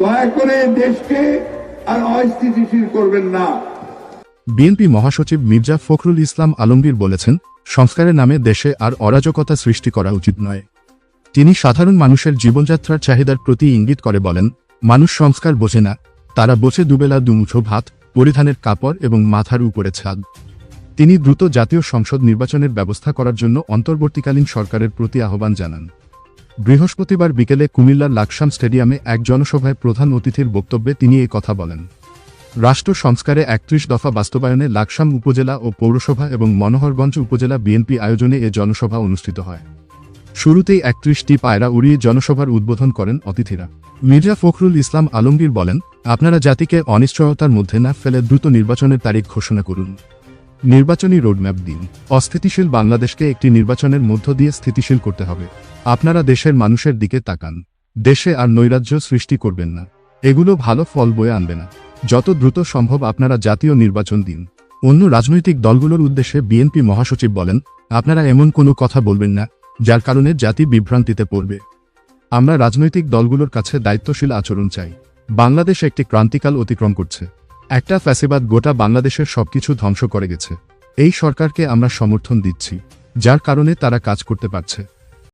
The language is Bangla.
দয়া করে দেশকে আর অস্থিতিশীল করবেন না। বিএনপি মহাসচিব মির্জা ফখরুল ইসলাম আলমগীর বলেছেন, সংস্কারের নামে দেশে আর অরাজকতা সৃষ্টি করা উচিত নয়। তিনি সাধারণ মানুষের জীবনযাত্রার চাহিদার প্রতি ইঙ্গিত করে বলেন, মানুষ সংস্কার বোঝে না, তারা বোঝে দুবেলা দুমুঠো ভাত, পরিধানের কাপড় এবং মাথার উপরে ছাদ। তিনি দ্রুত জাতীয় সংসদ নির্বাচনের ব্যবস্থা করার জন্য অন্তর্বর্তীকালীন সরকারের প্রতি আহ্বান জানান। বৃহস্পতিবার বিকেলে কুমিল্লার লাকসাম স্টেডিয়ামে এক জনসভায় প্রধান অতিথির বক্তব্যে তিনি এই কথা বলেন। রাষ্ট্র সংস্কারে একত্রিশ দফা বাস্তবায়নে লাকসাম উপজেলা ও পৌরসভা এবং মনোহরগঞ্জ উপজেলা বিএনপি আয়োজনে এ জনসভা অনুষ্ঠিত হয়। শুরুতেই একত্রিশটি পায়রা উড়িয়ে জনসভার উদ্বোধন করেন অতিথিরা। মির্জা ফখরুল ইসলাম আলমগীর বলেন, আপনারা জাতিকে অনিশ্চয়তার মধ্যে না ফেলে দ্রুত নির্বাচনের তারিখ ঘোষণা করুন। নির্বাচনী রোডম্যাপ দিন। অস্থিতিশীল বাংলাদেশকে একটি নির্বাচনের মধ্য দিয়ে স্থিতিশীল করতে হবে। আপনারা দেশের মানুষের দিকে তাকান। দেশে আর নৈরাজ্য সৃষ্টি করবেন না। এগুলো ভালো ফল বয়ে আনবে না। যত দ্রুত সম্ভব আপনারা জাতীয় নির্বাচন দিন। অন্য রাজনৈতিক দলগুলোর উদ্দেশ্যে বিএনপি মহাসচিব বলেন, আপনারা এমন কোনো কথা বলবেন না, যার কারণে জাতি বিভ্রান্তিতে পড়বে। আমরা রাজনৈতিক দলগুলোর কাছে দায়িত্বশীল আচরণ চাই। বাংলাদেশ একটি ক্রান্তিকাল অতিক্রম করছে। একটা ফ্যাসিবাদ গোটা বাংলাদেশের সবকিছু ধ্বংস করে গেছে। এই সরকারকে আমরা সমর্থন দিচ্ছি, যার কারণে তারা কাজ করতে পারছে।